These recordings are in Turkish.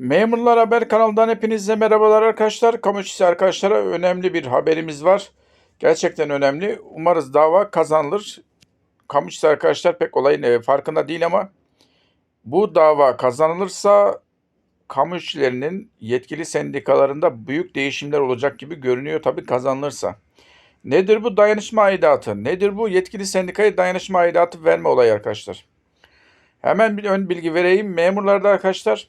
Memurlar Haber kanalından hepinize merhabalar arkadaşlar. Kamu arkadaşlara önemli bir haberimiz var. Gerçekten önemli. Umarız dava kazanılır. Kamu arkadaşlar pek olayın e, farkında değil ama bu dava kazanılırsa kamu işçilerinin yetkili sendikalarında büyük değişimler olacak gibi görünüyor tabii kazanılırsa. Nedir bu dayanışma aidatı? Nedir bu yetkili sendikaya dayanışma aidatı verme olayı arkadaşlar? Hemen bir ön bilgi vereyim. Memurlarda arkadaşlar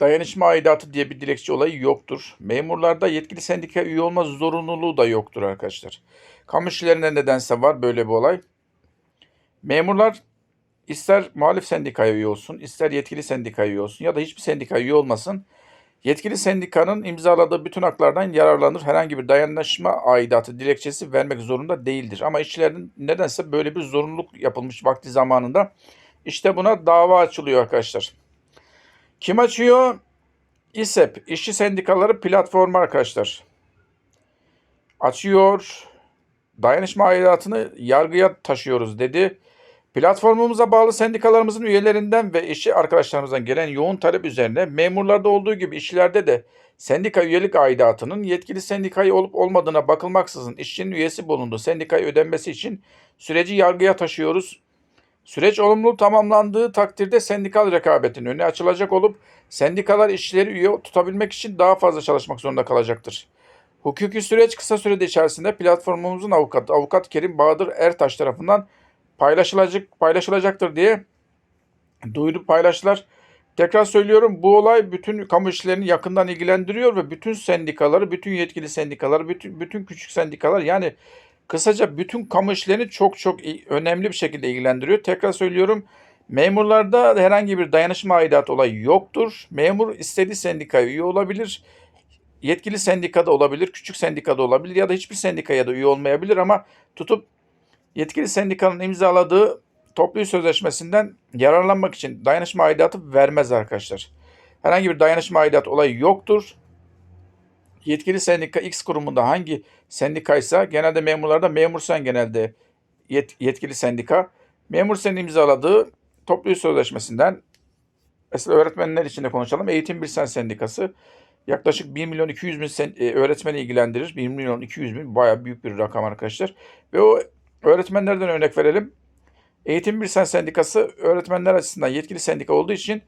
dayanışma aidatı diye bir dilekçe olayı yoktur. Memurlarda yetkili sendika üye olma zorunluluğu da yoktur arkadaşlar. Kamu işçilerinde nedense var böyle bir olay. Memurlar ister muhalif sendikaya üye olsun, ister yetkili sendikaya üye olsun ya da hiçbir sendikaya üye olmasın. Yetkili sendikanın imzaladığı bütün haklardan yararlanır. Herhangi bir dayanışma aidatı dilekçesi vermek zorunda değildir. Ama işçilerin nedense böyle bir zorunluluk yapılmış vakti zamanında. İşte buna dava açılıyor arkadaşlar. Kim açıyor? İSEP, İşçi Sendikaları Platformu arkadaşlar. Açıyor. Dayanışma aidatını yargıya taşıyoruz dedi. Platformumuza bağlı sendikalarımızın üyelerinden ve işçi arkadaşlarımızdan gelen yoğun talep üzerine memurlarda olduğu gibi işçilerde de sendika üyelik aidatının yetkili sendikayı olup olmadığına bakılmaksızın işçinin üyesi bulunduğu sendikaya ödenmesi için süreci yargıya taşıyoruz. Süreç olumlu tamamlandığı takdirde sendikal rekabetin önü açılacak olup sendikalar işçileri üye tutabilmek için daha fazla çalışmak zorunda kalacaktır. Hukuki süreç kısa sürede içerisinde platformumuzun avukatı Avukat Kerim Bahadır Ertaş tarafından paylaşılacak paylaşılacaktır diye duyurup paylaştılar. Tekrar söylüyorum bu olay bütün kamu işçilerini yakından ilgilendiriyor ve bütün sendikaları, bütün yetkili sendikaları, bütün bütün küçük sendikalar yani kısaca bütün kamu işçilerini çok çok önemli bir şekilde ilgilendiriyor. Tekrar söylüyorum memurlarda herhangi bir dayanışma aidatı olayı yoktur. Memur istediği sendikaya üye olabilir. Yetkili sendikada olabilir, küçük sendikada olabilir ya da hiçbir sendikaya da üye olmayabilir ama tutup yetkili sendikanın imzaladığı toplu sözleşmesinden yararlanmak için dayanışma aidatı vermez arkadaşlar. Herhangi bir dayanışma aidatı olayı yoktur. Yetkili sendika X kurumunda hangi sendikaysa genelde memurlarda memur sen genelde yet- yetkili sendika. Memur sen imzaladığı toplu iş sözleşmesinden mesela öğretmenler için de konuşalım. Eğitim Bilsen Sendikası yaklaşık 1 milyon 200 bin sen, e, öğretmeni ilgilendirir. 1 milyon 200 bin bayağı büyük bir rakam arkadaşlar. Ve o öğretmenlerden örnek verelim. Eğitim Bilsen Sendikası öğretmenler açısından yetkili sendika olduğu için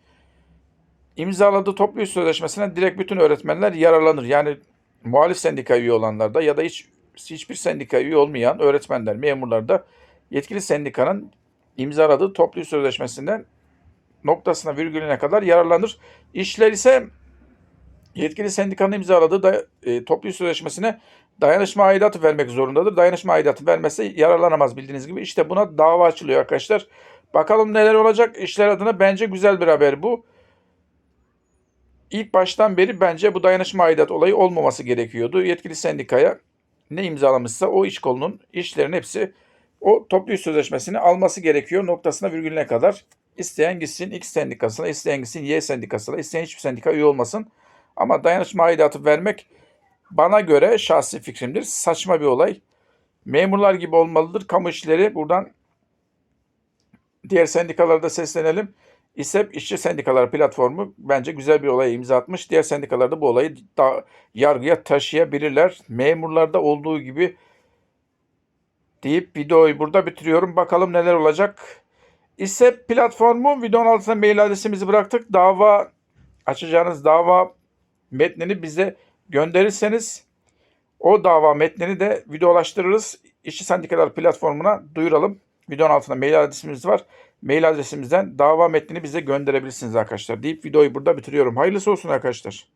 imzaladığı toplu iş sözleşmesinden direkt bütün öğretmenler yararlanır. Yani muhalif sendika üye olanlar da ya da hiç hiçbir sendika üye olmayan öğretmenler, memurlar da yetkili sendikanın imzaladığı toplu iş sözleşmesinden noktasına virgülüne kadar yararlanır. İşler ise yetkili sendikanın imzaladığı da, e, toplu iş sözleşmesine dayanışma aidatı vermek zorundadır. Dayanışma aidatı vermezse yararlanamaz bildiğiniz gibi. İşte buna dava açılıyor arkadaşlar. Bakalım neler olacak. İşler adına bence güzel bir haber bu. İlk baştan beri bence bu dayanışma aidat olayı olmaması gerekiyordu. Yetkili sendikaya ne imzalamışsa o iş kolunun işlerin hepsi o toplu iş sözleşmesini alması gerekiyor noktasına virgülüne kadar. İsteyen gitsin X sendikasına, isteyen gitsin Y sendikasına, isteyen hiçbir sendika üye olmasın. Ama dayanışma aidatı vermek bana göre şahsi fikrimdir. Saçma bir olay. Memurlar gibi olmalıdır. Kamu işçileri buradan diğer sendikalara da seslenelim. İSEP İşçi Sendikalar Platformu bence güzel bir olaya imza atmış. Diğer sendikalar da bu olayı da yargıya taşıyabilirler. Memurlarda olduğu gibi deyip videoyu burada bitiriyorum. Bakalım neler olacak. İSEP platformu videonun altına mail adresimizi bıraktık. Dava açacağınız dava metnini bize gönderirseniz o dava metnini de videolaştırırız. İşçi Sendikalar platformuna duyuralım. Videonun altında mail adresimiz var. Mail adresimizden dava metnini bize gönderebilirsiniz arkadaşlar deyip videoyu burada bitiriyorum. Hayırlısı olsun arkadaşlar.